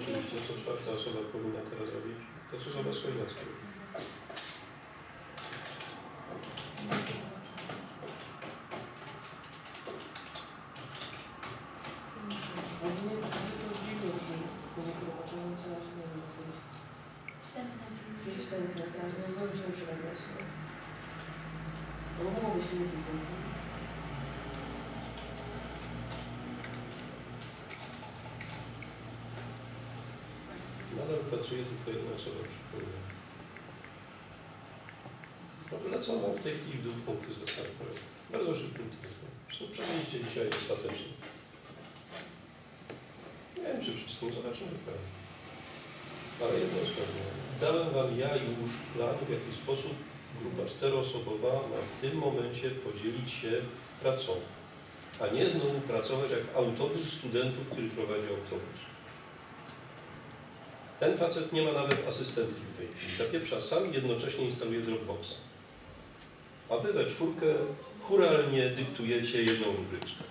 oczywiście, co czwarta osoba powinna teraz robić, to co zamiast Chojnackiego. A mnie to dziwne brzmi, bo nie prowadzono zaraz, nie wiem, to jest Wstępne. wstępne, tak, no no są przerabiać, no. No mogą być filmiki wstępne. Nadal pracuje tylko jedna osoba przy płynie. No wylecono w tej chwili dwóch punkty ze startu. Bardzo szybkim tempem. Zresztą przenieście dzisiaj ostatecznie. Nie wiem, czy wszystkim zobaczymy pewnie. Ale jedno jest pewne. Dałem Wam ja już plan, w jaki sposób grupa czteroosobowa ma w tym momencie podzielić się pracą. A nie znowu pracować jak autobus studentów, który prowadzi autobus. Ten facet nie ma nawet asystentki w tej chwili. Zapieprza sam i jednocześnie instaluje Dropboxa. A wy we czwórkę churalnie dyktujecie jedną rubryczkę.